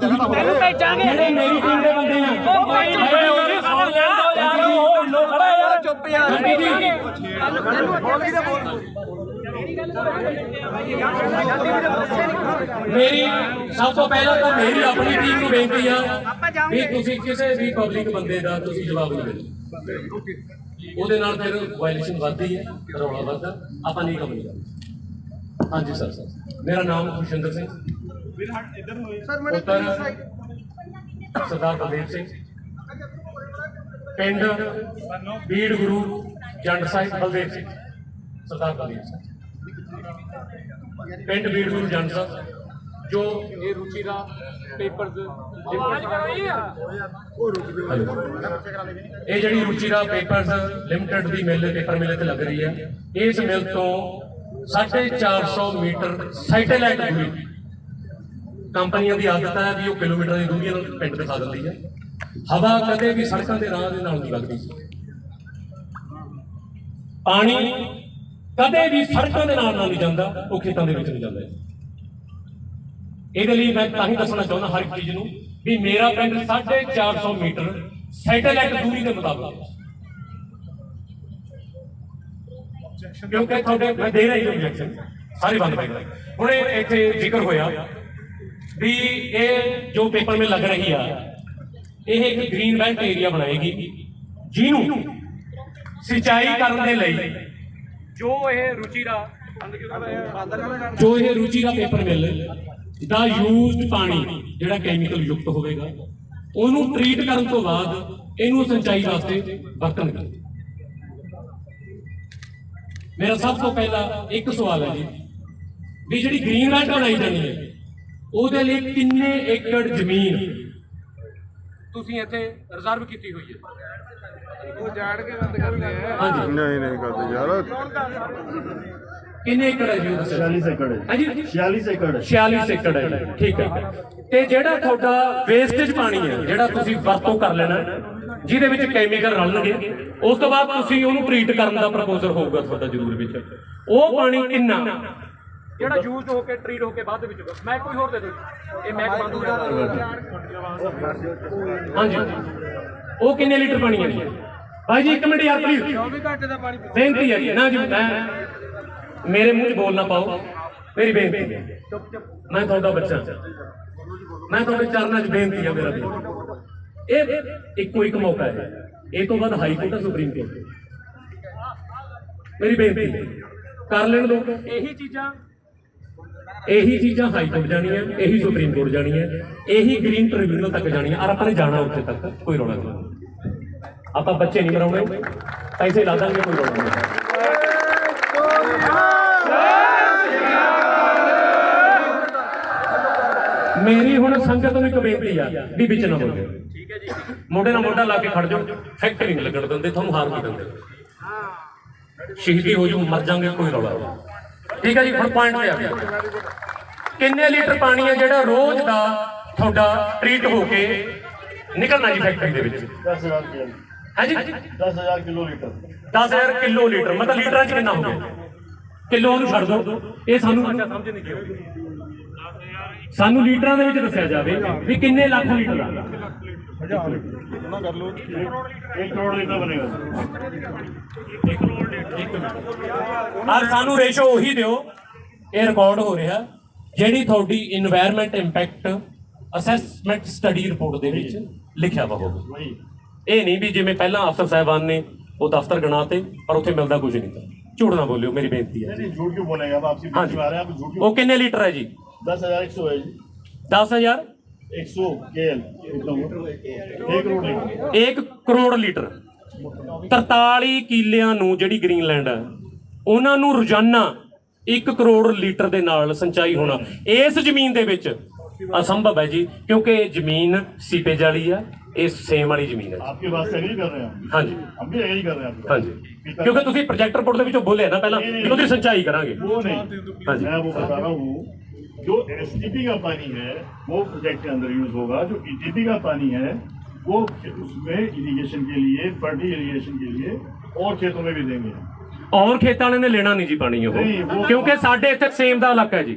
ਤੈਨੂੰ ਭੇਜਾਂਗੇ ਜਿਹੜੇ ਮੇਰੀ ਟੀਮ ਦੇ ਬੰਦੇ ਆ ਚੁੱਪ ਯਾਰ। ਮੇਰੀ ਸਭ ਤੋਂ ਪਹਿਲਾਂ ਤਾਂ ਮੇਰੀ ਆਪਣੀ ਟੀਮ ਨੂੰ ਬੇਨਤੀ ਆ ਵੀ ਤੁਸੀਂ ਕਿਸੇ ਵੀ ਪਬਲਿਕ ਬੰਦੇ ਦਾ ਤੁਸੀਂ ਜਵਾਬ ਨਾ ਦਿਓ ਉਹਦੇ ਨਾਲ ਫਿਰ ਵਾਇਲੇਸ਼ਨ ਵੱਧਦੀ ਹੈ ਰੌਲਾ ਵੱਧਦਾ। ਆਪਾਂ ਨਹੀਂ ਕੰਮ ਕਰਦੇ ਹਾਂਜੀ ਸਰ ਸਰ। ਮੇਰਾ ਨਾਮ ਖੁਸ਼ਿੰਦਰ ਸਿੰਘ। ਪੁੱਤਰ ਸਰਦਾਰ ਬਲਦੇਵ ਸਿੰਘ। ਪਿੰਡ ਬੀੜ ਗੁਰੂ ਜੰਡ ਸਾਹਿਬ ਬਲਦੇਵ ਸਿੰਘ, ਸਰਦਾਰ ਬਲਦੇਵ ਸਿੰਘ। ਪਿੰਡ ਬੀੜ ਗੁਰੂ ਜੰਡ ਸਾਹਿਬ, ਜੋ ਇਹ ਰੁਚੀ ਦਾ ਪੇਪਰਸ ਇਹ ਜਿਹੜੀ ਰੁਚੀ ਦਾ ਪੇਪਰਸ ਲਿਮਟਿਡ ਦੀ ਮਿਲ, ਪੇਪਰ ਮਿਲ ਤੇ ਲੱਗ ਰਹੀ ਹੈ। ਇਸ ਮਿਲ ਤੋਂ 450 ਮੀਟਰ ਸੈਟੇਲਾਈਟ ਦੂਰੀ ਕੰਪਨੀਆਂ ਦੀ ਆਦਤ ਹੈ ਵੀ ਉਹ ਕਿਲੋਮੀਟਰ ਦੀ ਦੂਰੀ ਨਾਲ ਪਿੰਡ ਦਿਖਾ ਦਿੰਦੀ ਹੈ। ਹਵਾ ਕਦੇ ਵੀ ਸੜਕਾਂ ਦੇ ਰਾਹ ਦੇ ਨਾਲ ਨਹੀਂ ਲੱਗਦੀ ਸੀ ਪਾਣੀ ਕਦੇ ਵੀ ਸੜਕਾਂ ਦੇ ਨਾਲ ਨਾਲ ਨਹੀਂ ਜਾਂਦਾ ਉਹ ਖੇਤਾਂ ਦੇ ਵਿੱਚ ਨਹੀਂ ਜਾਂਦਾ ਇਹਦੇ ਲਈ ਮੈਂ ਤਾਂ ਹੀ ਦੱਸਣਾ ਚਾਹੁੰਦਾ ਹਰ ਇੱਕ ਚੀਜ਼ ਨੂੰ ਵੀ ਮੇਰਾ ਪਿੰਡ 450 ਮੀਟਰ ਸੈਟੇਲਾਈਟ ਦੂਰੀ ਦੇ ਮੁਤਾਬਕ ਕਿਉਂਕਿ ਤੁਹਾਡੇ ਮੈਂ ਦੇ ਰਹੀ ਹਾਂ objection, ਸਾਰੇ ਬੰਦ ਕਰ ਰਹੇ ਹੁਣ ਇਹ ਇੱਥੇ ਜ਼ਿਕਰ ਹੋਇਆ ਵੀ ਇਹ ਜੋ ਪੇਪਰ ਮੇ ਲੱਗ ਰਹੀ ਆ ਇਹ ਇੱਕ ਗ੍ਰੀਨ ਬੈਲਟ ਏਰੀਆ ਬਣਾਏਗੀ। ਜਿਹਨੂੰ ਸਿੰਚਾਈ ਕਰਨ ਦੇ ਲਈ ਜੋ ਇਹ ਰੁਚੀ ਦਾ ਜੋ ਇਹ ਰੁਚੀ ਦਾ ਪੇਪਰ ਮਿਲ ਦਾ ਯੂਜ਼ਡ ਪਾਣੀ ਜਿਹੜਾ ਕੈਮੀਕਲ ਯੁਕਤ ਹੋਵੇਗਾ ਉਹਨੂੰ ਟ੍ਰੀਟ ਕਰਨ ਤੋਂ ਬਾਅਦ ਇਹਨੂੰ ਸਿੰਚਾਈ ਵਾਸਤੇ ਵਰਤਣਗੇ ਮੇਰਾ ਸਭ ਤੋਂ ਪਹਿਲਾ ਇੱਕ ਸਵਾਲ ਹੈ ਜੀ ਵੀ ਜਿਹੜੀ ਗ੍ਰੀਨ ਬੈਲਟ ਬਣਾਈ ਜਾਣੀ ਹੈ ਉਹਦੇ ਲਈ ਕਿੰਨੇ ਏਕੜ ਜ਼ਮੀਨ ਤੁਸੀਂ ਇੱਥੇ ਰਿਜ਼ਰਵ ਕੀਤੀ ਹੋਈ ਹੈ। ਉਹ ਜਾਣ ਕੇ ਬੰਦ ਕਰਦੇ ਆ ਹਾਂਜੀ। ਨਹੀਂ ਨਹੀਂ ਕਰਦੇ ਯਾਰ। ਕਿੰਨੇ ਏਕੜ ਹੈ ਜੀ ਉਹ ਦੱਸੋ? 46 ਏਕੜ ਹੈ। ਹਾਂਜੀ 46 ਏਕੜ 46 ਏਕੜ ਹੈ ਠੀਕ ਹੈ। ਤੇ ਜਿਹੜਾ ਤੁਹਾਡਾ ਵੇਸਟੇਜ ਪਾਣੀ ਹੈ ਜਿਹੜਾ ਤੁਸੀਂ ਵਰਤੋਂ ਕਰ ਲੈਣਾ ਜਿਹਦੇ ਵਿੱਚ ਕੈਮੀਕਲ ਰਲਣਗੇ ਉਸ ਤੋਂ ਬਾਅਦ ਤੁਸੀਂ ਉਹਨੂੰ ਟ੍ਰੀਟ ਕਰਨ ਦਾ ਪ੍ਰਪੋਜ਼ਲ ਹੋਊਗਾ ਤੁਹਾਡਾ ਜ਼ਰੂਰ ਵਿੱਚ। ਉਹ ਪਾਣੀ ਕਿੰਨਾ? ਜਿਹੜਾ ਯੂਜ਼ ਹੋ ਕੇ ਟ੍ਰੀਟ ਹੋ ਕੇ ਬਾਅਦ ਦੇ ਵਿੱਚ ਮੈਂ ਕੋਈ ਹੋਰ ਦੇ ਦਿਓ ਇਹ ਮੈਂ ਬੰਦ ਹੋ। ਜਾਣਾ ਹਾਂਜੀ। ਉਹ ਕਿੰਨੇ ਲੀਟਰ ਪਾਣੀ ਹੈ ਜੀ? ਭਾਈ ਜੀ ਇੱਕ ਮਿੰਟ ਯਾਰ ਪਲੀਜ਼ 24 ਘੰਟੇ ਦਾ ਪਾਣੀ ਬੇਨਤੀ ਹੈ ਜੀ ਨਾ ਜੀ ਮੈਂ ਮੇਰੇ ਮੂੰਹ 'ਚ ਬੋਲ ਨਾ ਪਾਓ। ਮੇਰੀ ਬੇਨਤੀ ਹੈ। ਮੈਂ ਤੁਹਾਡਾ ਬੱਚਾ। ਮੈਂ ਤੁਹਾਡੇ ਚਰਨਾਂ 'ਚ ਬੇਨਤੀ ਹੈ ਮੇਰਾ ਵੀ ਇਹ ਇੱਕੋ ਇੱਕ ਮੌਕਾ ਹੈ। ਇਹ ਤੋਂ ਬਾਅਦ ਹਾਈ ਕੋਰਟ ਸੁਪਰੀਮ ਕੋਰਟ। ਮੇਰੀ ਬੇਨਤੀ ਹੈ। ਕਰ ਲੈਣ ਦੋ। ਇਹੀ ਚੀਜ਼ਾਂ ਇਹੀ ਚੀਜ਼ਾਂ ਹਾਈ ਕੋਰਟ ਜਾਣੀਆਂ, ਇਹੀ ਸੁਪਰੀਮ ਕੋਰਟ ਜਾਣੀਆਂ, ਇਹੀ ਗ੍ਰੀਨ ਟ੍ਰਿਬਿਊਨਲ ਤੱਕ ਜਾਣੀਆਂ। ਔਰ ਆਪਾਂ ਨੇ ਜਾਣਾ ਉੱਥੇ ਤੱਕ, ਕੋਈ ਰੌਲਾ ਨਹੀਂ। ਆਪਾਂ ਬੱਚੇ ਨਹੀਂ ਮਰਾਉਣੇ, ਪੈਸੇ ਲਾ ਦਾਂਗੇ, ਕੋਈ ਰੌਲਾ ਨਹੀਂ। ਮੇਰੀ ਹੁਣ ਸੰਗਤ ਨੂੰ ਇੱਕ ਬੇਨਤੀ ਆ ਵੀ ਵਿੱਚ ਨਾ ਬੋਲੋ ਠੀਕ ਹੈ ਜੀ ਮੋਢੇ ਨਾਲ ਮੋਢਾ ਲਾ ਕੇ ਖੜ ਜਾਓ ਫੈਕਟਰੀ ਨਹੀਂ ਲੱਗਣ ਦਿੰਦੇ, ਤੁਹਾਨੂੰ ਹਾਰ ਨਹੀਂ ਦਿੰਦੇ। ਸ਼ਹੀਦੀ ਹੋ ਜੂ, ਮਰ ਜਾਾਂਗੇ, ਕੋਈ ਰੌਲਾ ਨਹੀਂ। ਠੀਕ ਹੈ ਜੀ ਹੁਣ ਪੁਆਇੰਟ ਤੇ ਆ ਗਿਆ ਕਿੰਨੇ ਲੀਟਰ ਪਾਣੀ ਹੈ ਜਿਹੜਾ ਰੋਜ਼ ਦਾ ਤੁਹਾਡਾ ਟ੍ਰੀਟ ਹੋ ਕੇ ਨਿਕਲਣਾ ਜੀ ਫੈਕਟਰੀ ਦੇ ਵਿੱਚ? 10000 ਕਿਲੋ ਹੈ ਜੀ? 10000 ਕਿਲੋ ਲੀਟਰ। 10000 ਕਿਲੋ ਲੀਟਰ ਮਤਲਬ ਲੀਟਰਾਂ 'ਚ ਕਿੰਨਾ ਹੋ ਗਿਆ? ਕਿਲੋ ਨੂੰ ਛੱਡ ਦਿਓ ਇਹ ਸਾਨੂੰ ਸਮਝ ਨਹੀਂ ਆਉਂਦੀ ਸਾਨੂੰ ਲੀਟਰਾਂ ਦੇ ਵਿੱਚ ਦੱਸਿਆ ਜਾਵੇ ਵੀ ਕਿੰਨੇ ਲੱਖ ਲੀਟਰ ਆ। ਸਾਨੂੰ ਰੇਸ਼ੋ ਉਹੀ ਦਿਓ। ਇਹ ਰਿਕਾਰਡ ਹੋ ਰਿਹਾ। ਜਿਹੜੀ ਤੁਹਾਡੀ environment impact assessment study report ਦੇ ਵਿੱਚ ਲਿਖਿਆ ਵਾ ਹੋਵੇ ਇਹ ਨਹੀਂ ਵੀ ਜਿਵੇਂ ਪਹਿਲਾਂ ਅਫਸਰ ਸਾਹਿਬਾਨ ਨੇ ਉਹ ਦਫ਼ਤਰ ਗਣਾਤੇ ਪਰ ਉੱਥੇ ਮਿਲਦਾ ਕੁਝ ਨਹੀਂ ਝੂਠ ਨਾ ਬੋਲਿਓ ਮੇਰੀ ਬੇਨਤੀ ਹੈ। ਨਹੀਂ ਝੂਠ ਕਿਉਂ ਬੋਲੇਗਾ? ਆਪਸੀ ਬੋਲ ਰਹੇ ਆਪ ਝੂਠ ਉਹ ਕਿੰਨੇ ਲੀਟਰ ਹੈ ਜੀ? 10100 ਹੈ ਜੀ। 10000 100 ਕਰੋੜ ਲੀਟਰ। 43 ਕਿੱਲਿਆਂ ਨੂੰ ਜਿਹੜੀ ਗ੍ਰੀਨਲੈਂਡ ਹੈ ਉਹਨਾਂ ਨੂੰ ਰੋਜ਼ਾਨਾ 1 ਕਰੋੜ ਲੀਟਰ ਦੇ ਨਾਲ ਸਿੰਚਾਈ ਹੋਣਾ। ਇਸ ਜ਼ਮੀਨ ਦੇ ਵਿੱਚ ਅਸੰਭਵ ਹੈ ਜੀ ਕਿਉਂਕਿ ਇਹ ਜ਼ਮੀਨ ਸੀਪੇਜ ਵਾਲੀ ਹੈ ਇਹ ਸੇਮ ਵਾਲੀ ਜ਼ਮੀਨ ਹੈ ਆਪਕੇ ਵਾਸਤੇ ਨਹੀਂ ਕਰ ਰਹੇ ਆ ਹਾਂਜੀ। ਅੱਗੇ ਇਹੀ ਕਰ ਰਹੇ ਆ ਹਾਂਜੀ। ਕਿਉਂਕਿ ਤੁਸੀਂ ਪ੍ਰੋਜੈਕਟ ਰਿਪੋਰਟ ਦੇ ਵਿੱਚੋਂ ਬੋਲੇ ਨਾ ਪਹਿਲਾਂ ਜਦੋਂ ਦੀ ਸਿੰਚਾਈ ਕਰਾਂਗੇ। ਉਹ ਨਹੀਂ। ਹਾਂਜੀ। ਮੈਂ ਉਹ ਬਤਾ ਰਹਾ ਹੂੰ जो एस का पानी है वो प्रोजेक्ट के अंदर यूज होगा जो ई का पानी है वो उसमें इरिगेशन के लिए फर्टी इरिगेशन के लिए और खेतों में भी देंगे ਔਰ ਖੇਤਾਂ ਵਾਲਿਆਂ ਨੇ ਲੈਣਾ ਨਹੀਂ ਜੀ ਪਾਣੀ ਉਹ ਨਹੀਂ, ਉਹ- ਕਿਉਂਕਿ ਸਾਡੇ ਇੱਥੇ ਸੇਮ ਦਾ ਇਲਾਕਾ ਹੈ ਜੀ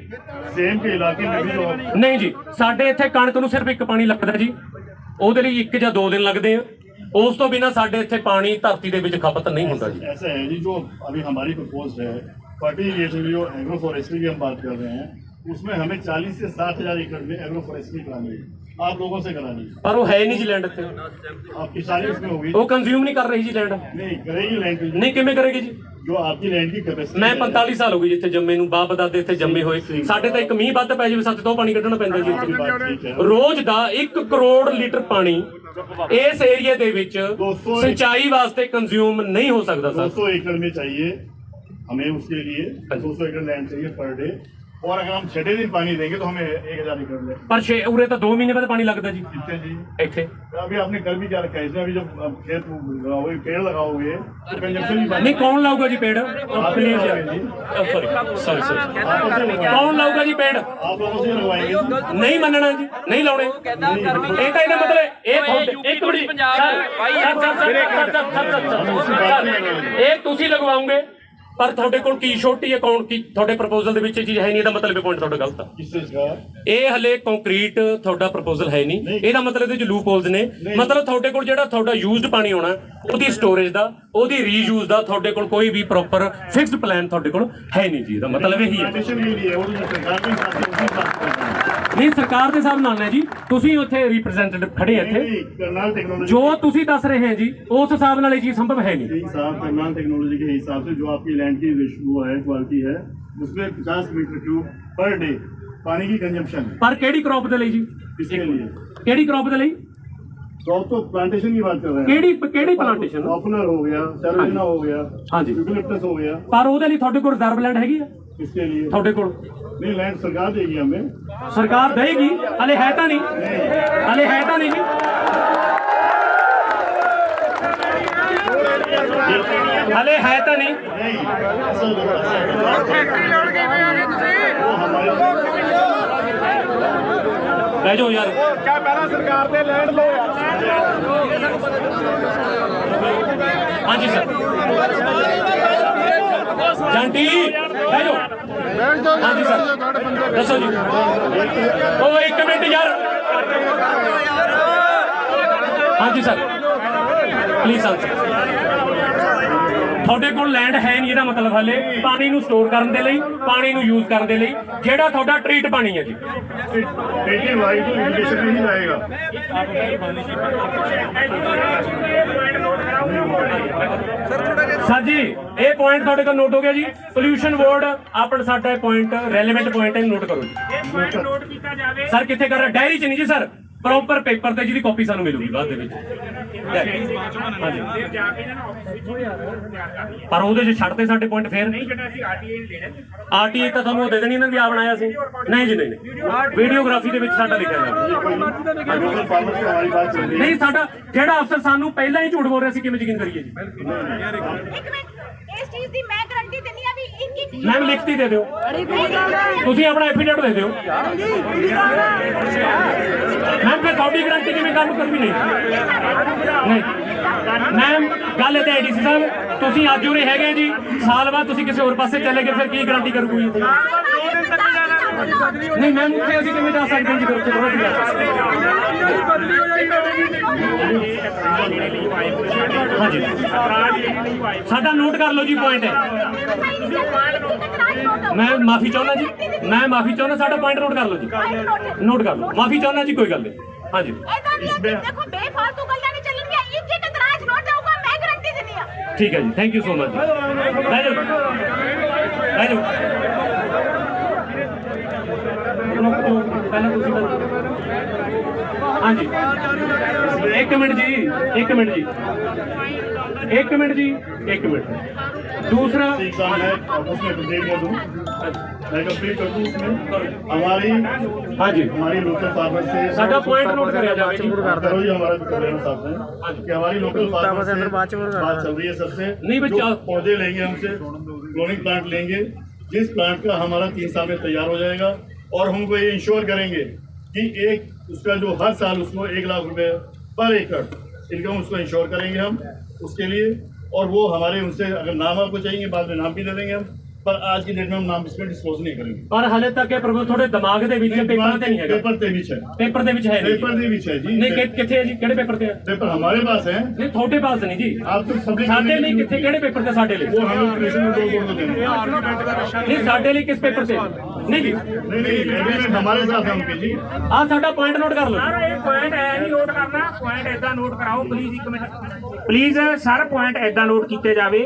सेम के इलाके में भी जो ਨਹੀਂ ਜੀ ਸਾਡੇ ਇੱਥੇ ਕਣਕ ਨੂੰ ਸਿਰਫ ਇੱਕ ਪਾਣੀ ਲੱਗਦਾ ਜੀ ਉਹਦੇ ਲਈ ਇੱਕ ਜਾਂ ਦੋ ਦਿਨ ਲੱਗਦੇ ਆ ਉਸ ਤੋਂ ਬਿਨਾ ਸਾਡੇ ਇੱਥੇ ਪਾਣੀ ਧਰਤੀ ਦੇ ਵਿੱਚ ਖਪਤ ਨਹੀਂ ਹੁੰਦਾ ਜੀ ऐसा है जी जो अभी हमारी प्रपोज है फर्टी इरिगेशन जो एग्रो फॉरेस्ट्री की हम बात कर रहे हैं उसमें हमें 40 से साठ हजार एकड़ में एग्रो फॉरेस्ट्री करानी है आप लोगों से करानी है ਪਰ ਉਹ ਹੈ ਨਹੀਂ ਜੀ ਲੈਂਡ ਇੱਥੇ आपकी सारी उसमें होगी ਉਹ ਕੰਜ਼ਿਊਮ ਨਹੀਂ ਕਰ ਰਹੀ ਜੀ ਲੈਂਡ नहीं करेगी लैंड ਨਹੀਂ ਕਿਵੇਂ ਕਰੇਗੀ ਜੀ जो आपकी लैंड की कैपेसिटी ਮੈਂ 45 ਸਾਲ ਹੋ ਗਏ ਜਿੱਥੇ ਜੰਮੇ ਨੂੰ ਬਾਪ ਦਾਦੇ ਇੱਥੇ ਜੰਮੇ ਹੋਏ ਸਾਡੇ ਤਾਂ ਇੱਕ ਮੀਂਹ ਵੱਧ ਪੈ ਜਾਵੇ ਸੱਤ ਤੋਂ ਪਾਣੀ ਕੱਢਣਾ ਪੈਂਦਾ ਜੀ ਇੱਥੇ बात ठीक है ਰੋਜ਼ ਦਾ 1 ਕਰੋੜ ਲੀਟਰ ਪਾਣੀ ਇਸ ਏਰੀਆ ਦੇ ਵਿੱਚ ਦੋਸਤੋ, ਸਿੰਚਾਈ ਵਾਸਤੇ ਕੰਜ਼ਿਊਮ ਨਹੀਂ ਹੋ ਸਕਦਾ ਸਰ 200 एकड़ में चाहिए हमें उसके लिए 200 एकड़ लैंड चाहिए पर डे और अगर हम छठे दिन पानी देंगे तो हमें एक हजार एकड़ ले ਪਰ ਛੇ ਉਰੇ ਤਾਂ 2 ਮਹੀਨੇ ਬਾਅਦ ਪਾਣੀ ਲੱਗਦਾ ਜੀ कितने जी ਇੱਥੇ तो अभी आपने कर भी क्या रखा है इसमें अभी जब आप खेत लगाओगे पेड़ लगाओगे तो कंजप्शन भी ਨਹੀਂ ਕੌਣ ਲਾਊਗਾ ਜੀ ਪੇੜ ਪਲੀਜ਼ ਯਾਰ ਸੌਰੀ ਸੌਰੀ ਸੌਰੀ ਕੌਣ ਲਾਊਗਾ ਜੀ ਪੇੜ आप लोगों से लगवाएंगे ਨਹੀਂ ਮੰਨਣਾ ਜੀ ਨਹੀਂ ਲਾਉਣੇ ਇਹ ਤਾਂ ਇਹਦਾ ਮਤਲਬ ਇਹ ਤੁਹਾਡੇ ਇੱਕ ਮਿੰਟ ਇਹ ਤੁਸੀਂ ਲਗਵਾਉਂਗੇ ਪਰ ਤੁਹਾਡੇ ਕੋਲ ਕੀ ਛੋਟੀ ਅਕਾਊਂਟ ਕੀ ਤੁਹਾਡੇ ਪ੍ਰਪੋਜ਼ਲ ਦੇ ਵਿੱਚ ਇਹ ਚੀਜ਼ ਹੈ ਨਹੀਂ ਇਹਦਾ ਮਤਲਬ ਇਹ ਪੁਆਇੰਟ ਤੁਹਾਡਾ ਗਲਤ ਆ। ਇਹ ਹਲੇ ਕੰਕਰੀਟ ਤੁਹਾਡਾ ਪ੍ਰਪੋਜ਼ਲ ਹੈ ਨਹੀਂ। ਇਹਦਾ ਮਤਲਬ ਇਹਦੇ ਚ ਲੂਪ ਨੇ। ਮਤਲਬ ਤੁਹਾਡੇ ਕੋਲ ਜਿਹੜਾ ਤੁਹਾਡਾ ਯੂਜ਼ਡ ਪਾਣੀ ਆਉਣਾ ਉਹਦੀ ਸਟੋਰੇਜ ਦਾ ਉਹਦੀ ਰੀਯੂਜ਼ ਦਾ ਤੁਹਾਡੇ ਕੋਲ ਕੋਈ ਵੀ ਪ੍ਰੋਪਰ ਫਿਕਸਡ ਪਲਾਨ ਤੁਹਾਡੇ ਕੋਲ ਹੈ ਨਹੀਂ ਜੀ। ਇਹਦਾ ਮਤਲਬ ਇਹੀ ਹੈ। ਨਹੀਂ ਸਰਕਾਰ ਦੇ ਸਾਹਿਬ ਨਾਲ ਹੈ ਜੀ। ਤੁਸੀਂ ਉੱਥੇ ਰਿਪਰੈਜ਼ੈਂਟੇਟਿਵ ਖੜੇ ਇੱਥੇ। ਕਰਨਾਲ टेक्नोलॉजी जो ਜੋ ਤੁਸੀਂ ਦੱਸ ਰਹੇ ਹੈ ਜੀ ਉਸ ਹਿਸਾਬ ਨਾਲ ਇਹ ਚੀਜ਼ ਸੰਭਵ ਹੈ ਨਹੀਂ। साहब करनाल टेक्नोलॉजी के हिसाब से जो आपकी लैंड की रिश- वो है क्वालिटी है उसमें पचास मीटर क्यूब पर डे पानी की कंजम्पशन ਪਰ ਕਿਹੜੀ ਕ੍ਰੌਪ ਦੇ ਲਈ ਜੀ? है इसके लिए ਕਿਹੜੀ ਕ੍ਰੌਪ ਦੇ ਲਈ? तो आप तो प्लांटेशन की बात कर रहे हैं ਕਿਹੜੀ ਕਿਹੜੀ ਪਲਾਂਟੇਸ਼ਨ पॉपुलर हो गया सेरोना हो गया हाँ जी। यूकलिप्टस हो गया ਪਰ ਉਹਦੇ ਲਈ ਤੁਹਾਡੇ ਕੋਲ ਰਿਜ਼ਰਵ ਲੈਂਡ ਹੈਗੀ ਆ? इसके लिए ਤੁਹਾਡੇ ਕੋਲ? नहीं लैंड सरकार देगी हमें ਸਰਕਾਰ ਦੇਗੀ ਹਲੇ ਹੈ ਤਾਂ ਨਹੀਂ ਹਲੇ ਹੈ ਤਾਂ ਨਹੀਂ ਜੀ ਹਲੇ ਹੈ ਤਾਂ ਨਹੀਂ नहीं असल वो हमारे ਬਹਿ ਜਾਓ ਯਾਰ ਕਿਆ ਪਹਿਲਾਂ ਸਰਕਾਰ ਤੇ ਲੈਂਡ ਲੋ ਯਾਰ ਹਾਂਜੀ ਸਰ ਜਾਂਟੀ ਦੱਸੋ ਜੀ। ਉਹ ਇੱਕ ਮਿੰਟ ਯਾਰ। ਹਾਂਜੀ ਸਰ। ਪਲੀਜ਼ ਆਨਸਰ ਤੁਹਾਡੇ ਕੋਲ ਲੈਂਡ ਹੈ ਨਹੀਂ ਇਹਦਾ ਮਤਲਬ ਹਲੇ। ਪਾਣੀ ਨੂੰ ਸਟੋਰ ਕਰਨ ਦੇ ਲਈ ਪਾਣੀ ਨੂੰ ਯੂਜ਼ ਕਰਨ ਦੇ ਲਈ। ਜਿਹੜਾ ਤੁਹਾਡਾ ਟ੍ਰੀਟ ਪਾਣੀ ਹੈ ਜੀ। ਬੇਟੀ ਵਾਈਸ ਨੂੰ ਇੰਗਲਿਸ਼ ਨਹੀਂ ਲਾਏਗਾ ਸਰ ਜੀ ਇਹ ਪੁਆਇੰਟ ਤੁਹਾਡੇ ਕੋਲ ਨੋਟ ਹੋ ਗਿਆ ਜੀ। ਪੋਲੂਸ਼ਨ ਬੋਰਡ ਆਪਣਾ ਸਾਡਾ ਪੁਆਇੰਟ ਰੈਲੇਵੈਂਟ ਪੁਆਇੰਟ ਹੈ ਨੋਟ ਕਰੋ ਜੀ। ਪੁਆਇੰਟ ਨੋਟ ਕੀਤਾ ਜਾਵੇ। ਸਰ ਕਿੱਥੇ ਕਰ ਰਿਹਾ? ਡਾਇਰੀ ਚ ਨਹੀਂ ਜੀ ਸਰ ਪ੍ਰੋਪਰ ਪੇਪਰ ਤੇ ਜਿਹਦੀ ਕਾਪੀ ਸਾਨੂੰ ਮਿਲੂਗੀ ਬਾਅਦ ਦੇ ਵਿੱਚ। ਪਰ ਉਹਦੇ 'ਚ ਛੱਡਦੇ ਸਾਡੇ ਪੁਆਇੰਟ ਫੇਰ। ਨਹੀਂ ਜਿਹੜਾ ਅਸੀਂ ਆਰਟੀਏ ਨੂੰ ਦੇਣਾ ਆਰਟੀਏ ਤਾਂ ਤੁਹਾਨੂੰ ਦੇ ਦੇਣੀ, ਇਹਨਾਂ ਦੀ ਆ ਬਣਾਇਆ ਸੀ। ਨਹੀਂ ਜੀ, ਨਹੀਂ ਵੀਡੀਓਗ੍ਰਾਫੀ ਦੇ ਵਿੱਚ ਸਾਡਾ ਲਿਖਿਆ ਜਾਂਦਾ ਨਹੀਂ, ਸਾਡਾ ਜਿਹੜਾ ਅਫਸਰ ਸਾਨੂੰ ਪਹਿਲਾਂ ਹੀ ਝੂਠ ਬੋਲ ਰਿਹਾ ਸੀ, ਕਿਵੇਂ ਯਕੀਨ ਕਰੀਏ ਜੀ? ਇੱਕ ਮਿੰਟ, ਇਸ ਚੀਜ਼ ਦੀ ਮੈਂ ਗਾਰੰਟੀ ਮੈਮ ਲਿਖਤੀ ਦੇ ਦਿਓ। ਤੁਸੀਂ ਆਪਣਾ ਐਫੀਡੇਵਿਟ ਦੇ ਦਿਓ। ਮੈਮ ਫਿਰ ਤੁਹਾਡੀ ਗਰੰਟੀ ਕਿਵੇਂ ਕੰਮ ਕਰ ਨਹੀਂ। ਨਹੀਂ। ਮੈਮ, ਗੱਲ ਇਹ ਤਾਂ ਡੀਸੀ ਸਾਹਿਬ, ਤੁਸੀਂ ਅੱਜ ਉਰੇ ਹੈਗੇ ਜੀ। ਸਾਲ ਬਾਅਦ ਤੁਸੀਂ ਕਿਸੇ ਹੋਰ ਪਾਸੇ ਚਲੇ ਗਏ, ਫਿਰ ਕੀ ਗਰੰਟੀ ਕਰੂਗੀ? ਇਹ? ਦੋ ਦਿਨ ਤੱਕ ਜਾਣਾ। ਨਹੀਂ, ਮੈਮ, ਉੱਥੇ ਅਸੀਂ ਕਿਵੇਂ ਜਾ ਸਕਦੇ ਜੀ? ਫਿਰ ਉੱਥੇ ਥੋੜ੍ਹਾ ਜਿਹਾ ਜਾ ਸਕਦੇ ਹਾਂਜੀ ਸਾਡਾ ਨੋਟ ਕਰ ਲਓ ਜੀ ਪੁਆਇੰਟ ਮੈਂ ਮਾਫੀ ਚਾਹੁੰਦਾ ਜੀ। ਮੈਂ ਮਾਫੀ ਚਾਹੁੰਦਾ, ਸਾਡਾ ਪੁਆਇੰਟ ਨੋਟ ਕਰ ਲਓ ਜੀ। ਨੋਟ ਕਰ ਲਓ। ਮਾਫੀ ਚਾਹੁੰਦਾ ਜੀ, ਕੋਈ ਗੱਲ ਨਹੀਂ। ਹਾਂਜੀ। ਦੇਖੋ ਬੇਫਾਲਤੂ ਗੱਲਾਂ ਨਹੀਂ ਚੱਲਣਗੀਆਂ ਇੱਕ ਇੱਕ ਇਤਰਾਜ਼ ਨੋਟ ਜਾਊਗਾ ਮੈਂ ਗਾਰੰਟੀ ਦਿੰਦੀ ਆ ਠੀਕ ਹੈ ਜੀ। ਥੈਂਕ ਯੂ ਸੋ ਮਚ ਬਹਿ ਜਾਓ। ਬਹਿ ਜਾਓ। ਪਹਿਲਾਂ ਤੁਸੀਂ ਹਾਂਜੀ ਇੱਕ ਮਿੰਟ ਜੀ ਇੱਕ ਮਿੰਟ ਜੀ ਇੱਕ ਮਿੰਟ ਜੀ ਇੱਕ ਮਿੰਟ ہماری فارمر ہماری پودے لیں گے ہم سے پلانٹ لیں گے جس پلانٹ کا ہمارا تین سال میں تیار ہو جائے گا اور ہم کو یہ انشور کریں گے کہ ایک اس کا جو ہر سال اس کو ایک لاکھ روپے پر ایکڑ انکم اس کو انشور کریں گے ہم اس کے لیے اور وہ ہمارے ان سے اگر نام آپ کو چاہیے بعد میں نام بھی دے دیں گے ہم पर आज की डेट में हम नाम इसमें डिस्क्लोज नहीं करेंगे ਪਰ ਹਲੇ ਤੱਕ ਇਹ ਪ੍ਰਭੂ ਤੁਹਾਡੇ ਦਿਮਾਗ ਦੇ ਵਿੱਚ ਪੇਪਰ ਤੇ ਨਹੀਂ ਹੈਗਾ पेपर ते बीच है ਪੇਪਰ ਦੇ ਵਿੱਚ ਹੈ ਨਹੀਂ पेपर दे बीच है जी ਨਹੀਂ ਕਿ- ਕਿੱਥੇ ਹੈ ਜੀ ਕਿਹੜੇ ਪੇਪਰ ਤੇ ਹੈ पेपर हमारे पास है ਨਹੀਂ ਤੁਹਾਡੇ ਪਾਸ ਨਹੀਂ ਜੀ आप तो पब्लिक ਸਾਡੇ ਲਈ ਕਿੱਥੇ ਕਿਹੜੇ ਪੇਪਰ ਤੇ ਸਾਡੇ ਲਈ वो हम लोग कृष्ण दो बोर्ड को देंगे ਨਹੀਂ ਸਾਡੇ ਲਈ ਕਿਸ ਪੇਪਰ ਤੇ ਨਹੀਂ ਜੀ नहीं नहीं एग्रीमेंट हमारे साथ है उनके जी ਆ ਸਾਡਾ ਪੁਆਇੰਟ ਨੋਟ ਕਰ ਲਓ ਸਰ ਇਹ ਪੁਆਇੰਟ ਐ ਨਹੀਂ ਨੋਟ ਕਰਨਾ ਪੁਆਇੰਟ ਐਦਾਂ ਨੋਟ ਕਰਾਓ ਪਲੀਜ਼ ਇੱਕ ਮਿੰਟ ਪਲੀਜ਼ ਸਰ ਪੁਆਇੰਟ ਐਦਾਂ ਨੋਟ ਕੀਤੇ ਜਾਵੇ